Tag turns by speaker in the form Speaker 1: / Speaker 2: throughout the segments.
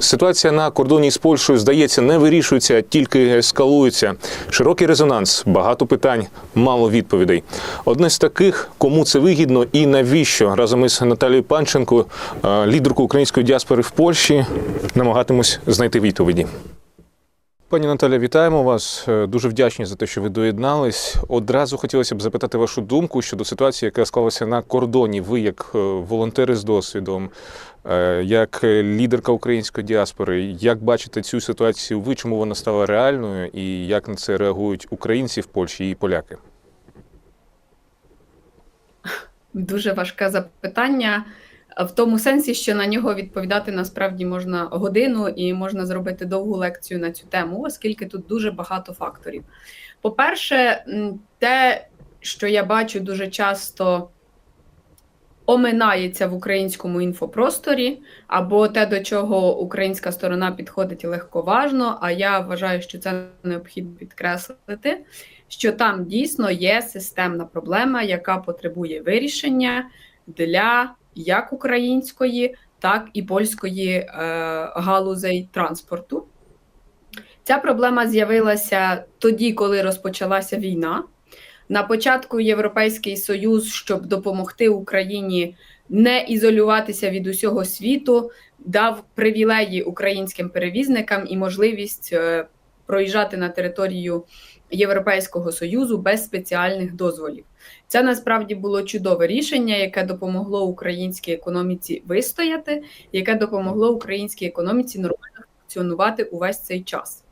Speaker 1: Ситуація на кордоні з Польщею, здається, не вирішується, тільки ескалується. Широкий резонанс, багато питань, мало відповідей. Одне з таких, кому це вигідно і навіщо, разом із Наталією Панченко, е, лідеркою української діаспори в Польщі, намагатимось знайти відповіді. Пані Наталя, вітаємо вас. Е, Дуже вдячні за те, що ви доєднались. Одразу хотілося б запитати вашу думку щодо ситуації, яка склалася на кордоні. Ви, як е, волонтери з досвідом, е, як лідерка української діаспори, як бачите цю ситуацію? Ви чому вона стала реальною, і як на це реагують українці в Польщі і поляки?
Speaker 2: Дуже важке запитання в тому сенсі, що на нього відповідати насправді можна годину і можна зробити довгу лекцію на цю тему, оскільки тут дуже багато факторів. По-перше, те, що я бачу дуже часто оминається в українському інфопросторі, або те, до чого українська сторона підходить легковажно, а я вважаю, що це необхідно підкреслити, що там дійсно є системна проблема, яка потребує вирішення для як української, так і польської е, галузей транспорту. Ця проблема з'явилася тоді, коли розпочалася війна. На початку Європейський Союз, щоб допомогти Україні не ізолюватися від усього світу, дав привілеї українським перевізникам і можливість е, проїжджати на територію Європейського Союзу без спеціальних дозволів. Це насправді було чудове рішення, яке допомогло українській економіці вистояти, яке допомогло українській економіці нормально функціонувати увесь цей час.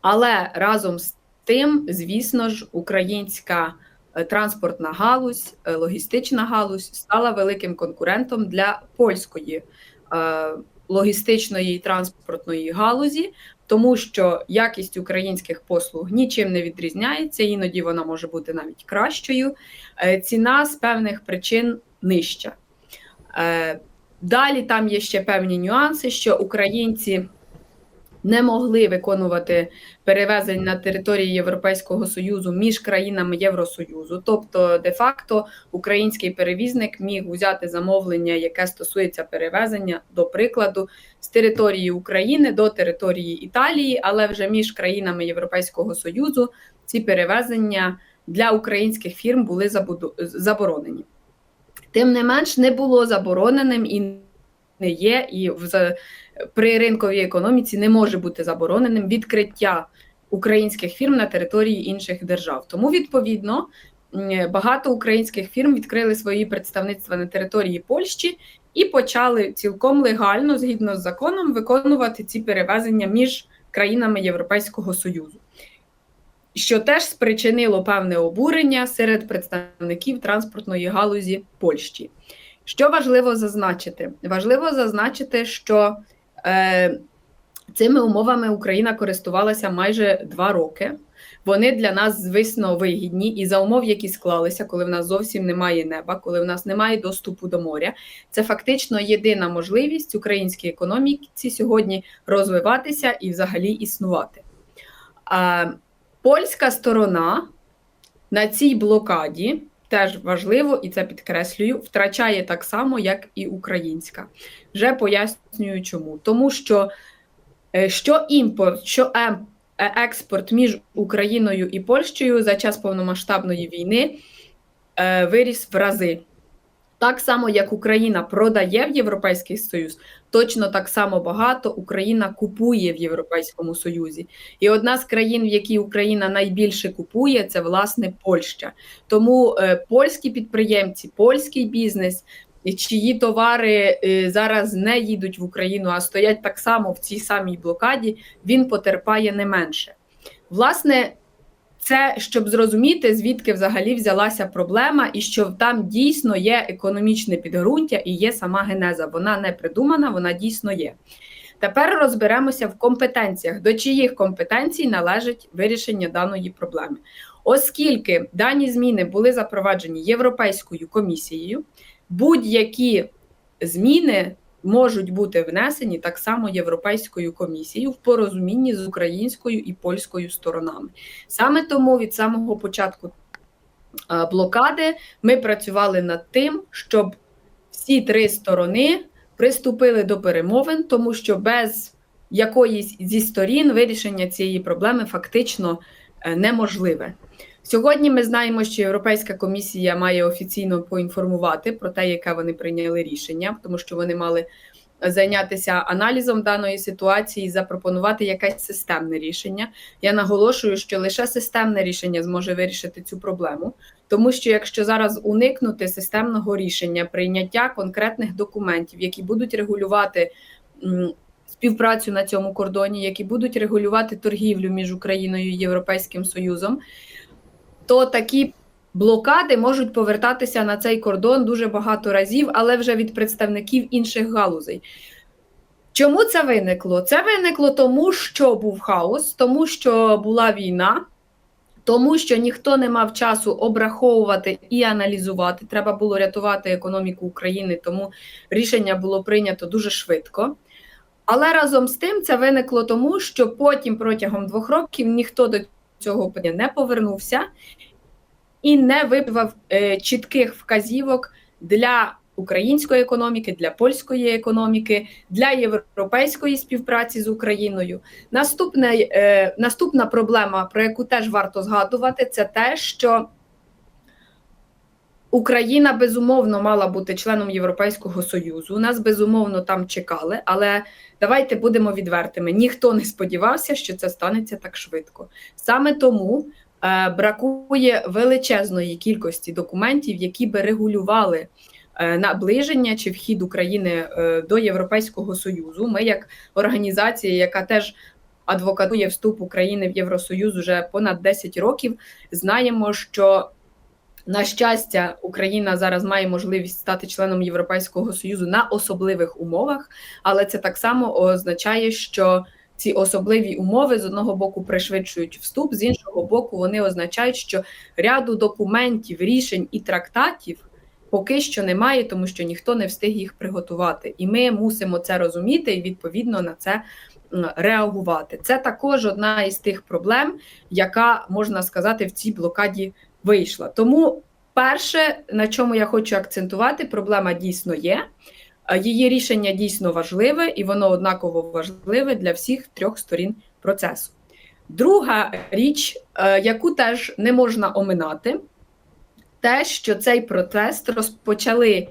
Speaker 2: Але разом з тим, звісно ж, українська е, транспортна галузь, е, логістична галузь стала великим конкурентом для польської е, логістичної і транспортної галузі, тому що якість українських послуг нічим не відрізняється, іноді вона може бути навіть кращою. Е, Ціна з певних причин нижча. Е, Далі там є ще певні нюанси, що українці не могли виконувати перевезень на території Європейського Союзу між країнами Євросоюзу. Тобто, де-факто, український перевізник міг взяти замовлення, яке стосується перевезення, до прикладу, з території України до території Італії, але вже між країнами Європейського Союзу ці перевезення для українських фірм були заборонені. Тим не менш, не було забороненим і не є, і в при ринковій економіці не може бути забороненим відкриття українських фірм на території інших держав. Тому, відповідно, багато українських фірм відкрили свої представництва на території Польщі і почали цілком легально, згідно з законом, виконувати ці перевезення між країнами Європейського Союзу. Що теж спричинило певне обурення серед представників транспортної галузі Польщі. Що важливо зазначити? Важливо зазначити, що е, цими умовами Україна користувалася майже два роки. Вони для нас, звісно, вигідні, і за умов, які склалися, коли в нас зовсім немає неба, коли в нас немає доступу до моря. Це фактично єдина можливість українській економіці сьогодні розвиватися і взагалі існувати. А польська сторона на цій блокаді теж важливо, і це підкреслюю, втрачає так само, як і українська. Вже пояснюю, чому. Тому що е, що імпорт, що ем- е, експорт між Україною і Польщею за час повномасштабної війни е, виріс в рази. Так само, як Україна продає в Європейський Союз, точно так само багато Україна купує в Європейському Союзі. І одна з країн, в якій Україна найбільше купує, це власне Польща. Тому е, польські підприємці, польський бізнес, чиї товари е, зараз не їдуть в Україну, а стоять так само в цій самій блокаді, він потерпає не менше. Власне, це щоб зрозуміти, звідки взагалі взялася проблема, і що там дійсно є економічне підґрунтя і є сама генеза. Вона не придумана, вона дійсно є. Тепер розберемося в компетенціях, до чиїх компетенцій належить вирішення даної проблеми. Оскільки дані зміни були запроваджені Європейською комісією, будь-які зміни можуть бути внесені так само Європейською комісією в порозумінні з українською і польською сторонами. Саме тому від самого початку блокади ми працювали над тим, щоб всі три сторони приступили до перемовин, тому що без якоїсь зі сторін вирішення цієї проблеми фактично е, неможливе. Сьогодні ми знаємо, що Європейська комісія має офіційно поінформувати про те, яке вони прийняли рішення, тому що вони мали зайнятися аналізом даної ситуації і запропонувати якесь системне рішення. Я наголошую, що лише системне рішення зможе вирішити цю проблему, тому що якщо зараз уникнути системного рішення прийняття конкретних документів, які будуть регулювати співпрацю на цьому кордоні, які будуть регулювати торгівлю між Україною і Європейським Союзом, то такі блокади можуть повертатися на цей кордон дуже багато разів, але вже від представників інших галузей. Чому це виникло? Це виникло тому, що був хаос, тому що була війна, тому що ніхто не мав часу обраховувати і аналізувати. Треба було рятувати економіку України, тому рішення було прийнято дуже швидко. Але разом з тим це виникло тому, що потім протягом двох років ніхто до цього не повернувся і не випивав е, чітких вказівок для української економіки, для польської економіки, для європейської співпраці з Україною. Наступна, е, наступна проблема, про яку теж варто згадувати, це те, що Україна безумовно мала бути членом Європейського Союзу. Нас безумовно там чекали, але давайте будемо відвертими. Ніхто не сподівався, що це станеться так швидко. Саме тому е, бракує величезної кількості документів, які би регулювали е, наближення чи вхід України е, до Європейського Союзу. Ми, як організація, яка теж адвокатує вступ України в Євросоюз уже понад 10 років, знаємо, що на щастя, Україна зараз має можливість стати членом Європейського союзу на особливих умовах, але це так само означає, що ці особливі умови з одного боку пришвидшують вступ, з іншого боку, вони означають, що ряду документів, рішень і трактатів поки що немає, тому що ніхто не встиг їх приготувати. І ми мусимо це розуміти і відповідно на це реагувати. Це також одна із тих проблем, яка можна сказати в цій блокаді вийшла. Тому перше, на чому я хочу акцентувати, проблема дійсно є. Її рішення дійсно важливе, і воно однаково важливе для всіх трьох сторін процесу. Друга річ, е, яку теж не можна оминати, те, що цей протест розпочали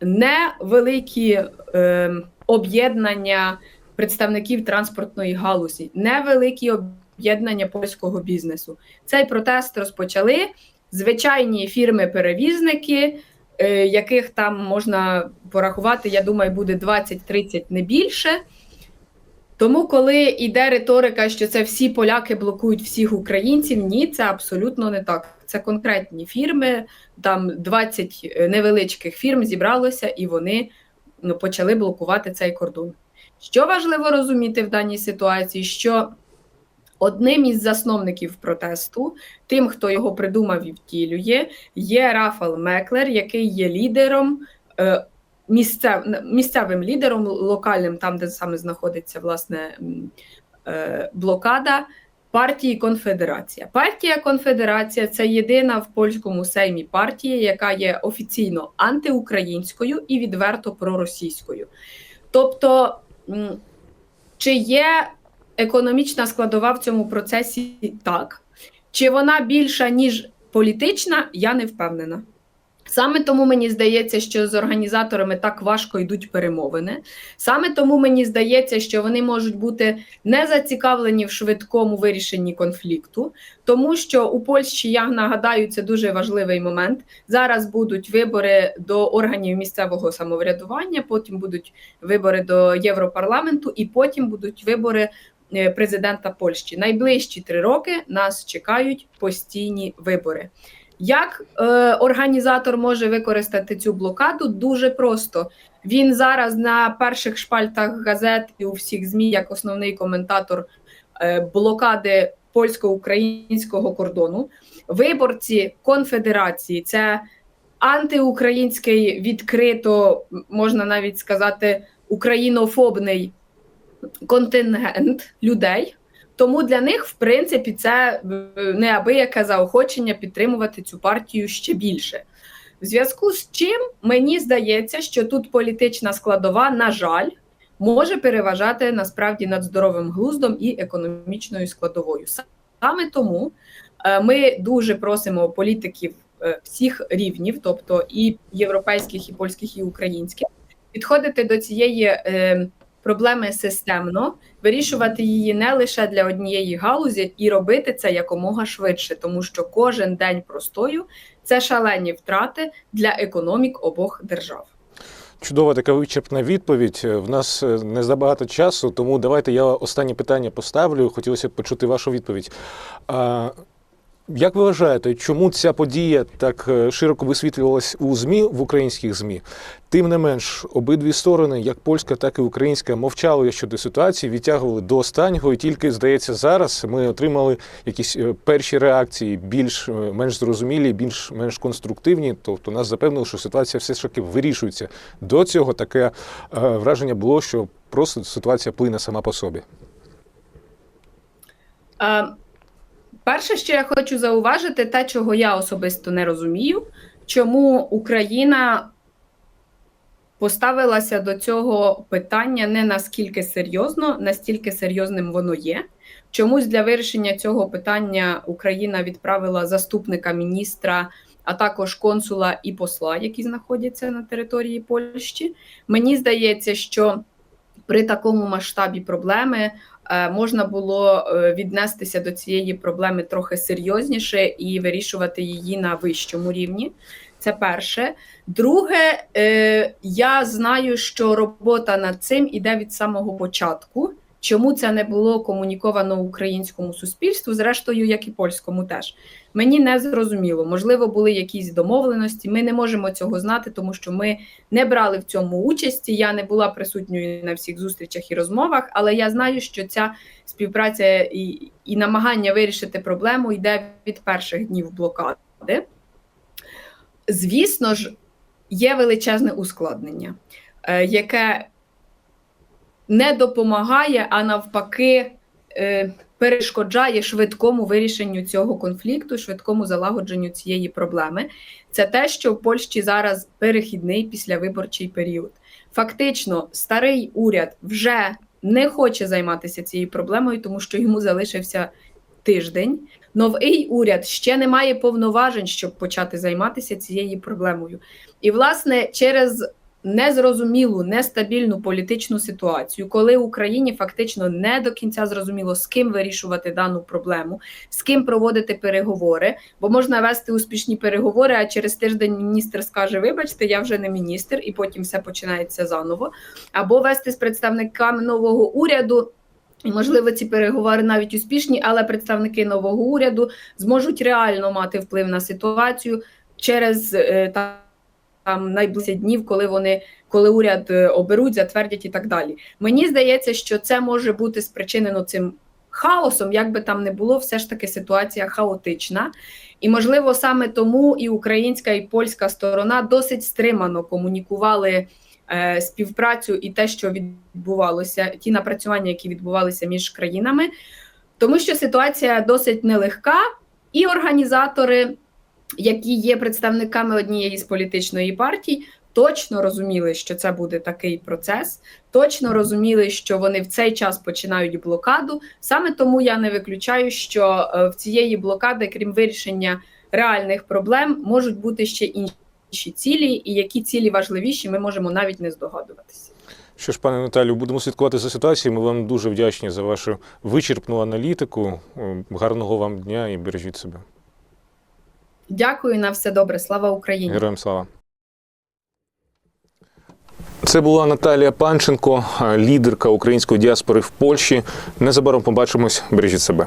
Speaker 2: невеликі е, об'єднання представників транспортної галузі, невеликі об'єднання польського бізнесу. Цей протест розпочали звичайні фірми-перевізники, е, яких там можна порахувати, я думаю, буде 20-30 не більше. Тому, коли йде риторика, що це всі поляки блокують всіх українців, ні, це абсолютно не так. Це конкретні фірми, там 20 невеличких фірм зібралося і вони ну, почали блокувати цей кордон. Що важливо розуміти в даній ситуації, що одним із засновників протесту, тим, хто його придумав і втілює, є Рафал Меклер, який є лідером. е, Місцев, місцевим лідером локальним, там, де саме знаходиться власне е, блокада партії Конфедерація. Партія Конфедерація це єдина в польському сеймі партія, яка є офіційно антиукраїнською і відверто проросійською. Тобто, чи є економічна складова в цьому процесі так, чи вона більша, ніж політична, я не впевнена. Саме тому мені здається, що з організаторами так важко йдуть перемовини. Саме тому мені здається, що вони можуть бути не зацікавлені в швидкому вирішенні конфлікту, тому що у Польщі, я нагадаю, це дуже важливий момент. Зараз будуть вибори до органів місцевого самоврядування, потім будуть вибори до Європарламенту, і потім будуть вибори президента Польщі. Найближчі три роки нас чекають постійні вибори. Як е, організатор може використати цю блокаду? Дуже просто. Він зараз на перших шпальтах газет і у всіх ЗМІ, як основний коментатор е, блокади польсько-українського кордону. Виборці конфедерації це антиукраїнський, відкрито можна навіть сказати, українофобний контингент людей. Тому для них, в принципі, це е, неабияке заохочення підтримувати цю партію ще більше. В зв'язку з чим мені здається, що тут політична складова, на жаль, може переважати насправді над здоровим глуздом і економічною складовою. Саме тому е, ми дуже просимо політиків е, всіх рівнів, тобто і європейських, і польських, і українських, підходити до цієї проблеми системно, вирішувати її не лише для однієї галузі, і робити це якомога швидше, тому що кожен день простою це шалені втрати для економік обох держав.
Speaker 1: Чудова така вичерпна відповідь. В нас е, не забагато часу, тому давайте я останнє питання поставлю. Хотілося б почути вашу відповідь. Як ви вважаєте, чому ця подія так е, широко висвітлювалась у ЗМІ в українських ЗМІ? Тим не менш, обидві сторони, як польська, так і українська, мовчали щодо ситуації, відтягували до останнього, і тільки здається, зараз ми отримали якісь е, перші реакції, більш е, зрозумілі, більш менш конструктивні. Тобто нас запевнили, що ситуація все ж таки вирішується. До цього таке враження було, що просто ситуація плине сама по собі.
Speaker 2: Е, Перше, що я хочу зауважити, те, чого я особисто не розумію, чому Україна поставилася до цього питання не наскільки серйозно, настільки серйозним воно є. Чомусь для вирішення цього питання Україна відправила заступника міністра, а також консула і посла, які знаходяться на території Польщі. Мені здається, що при такому масштабі проблеми можна було е, віднестися до цієї проблеми трохи серйозніше і вирішувати її на вищому рівні. Це перше. Друге, е, я знаю, що робота над цим іде від самого початку. Чому це не було комуніковано українському суспільству, зрештою, як і польському, теж мені не зрозуміло. Можливо, були якісь домовленості. Ми не можемо цього знати, тому що ми не брали в цьому участі. Я не була присутньою на всіх зустрічах і розмовах, але я знаю, що ця співпраця і, і намагання вирішити проблему йде від перших днів блокади. Звісно ж, є величезне ускладнення, е, яке не допомагає, а навпаки, е, перешкоджає швидкому вирішенню цього конфлікту, швидкому залагодженню цієї проблеми. Це те, що в Польщі зараз перехідний післявиборчий період. Фактично, старий уряд вже не хоче займатися цією проблемою, тому що йому залишився тиждень. Новий уряд ще не має повноважень, щоб почати займатися цією проблемою. І, власне, через незрозумілу, нестабільну політичну ситуацію, коли Україні фактично не до кінця зрозуміло, з ким вирішувати дану проблему, з ким проводити переговори, бо можна вести успішні переговори, а через тиждень міністр скаже: Вибачте, я вже не міністр, і потім все починається заново, або вести з представниками нового уряду. І, можливо, ці переговори навіть успішні, але представники нового уряду зможуть реально мати вплив на ситуацію через е, там, найближчі днів, коли вони коли уряд е, оберуть, затвердять і так далі. Мені здається, що це може бути спричинено цим хаосом, як би там не було, все ж таки ситуація хаотична. І, можливо, саме тому і українська, і польська сторона досить стримано комунікували е, співпрацю і те, що відбувалося, ті напрацювання, які відбувалися між країнами, тому що ситуація досить нелегка, і організатори, які є представниками однієї з політичної партій, точно розуміли, що це буде такий процес, точно розуміли, що вони в цей час починають блокаду. Саме тому я не виключаю, що е, в цієї блокади, крім вирішення реальних проблем, можуть бути ще інші цілі, і які цілі важливіші, ми можемо навіть не здогадуватися.
Speaker 1: Що ж, пане Наталю, будемо слідкувати за ситуацією. Ми вам дуже вдячні за вашу вичерпну аналітику. Е, Гарного вам дня і бережіть себе.
Speaker 2: Дякую на все добре. Слава Україні!
Speaker 1: Героям слава. Це була Наталія Панченко, лідерка української діаспори в Польщі. Незабаром побачимось. Бережіть себе.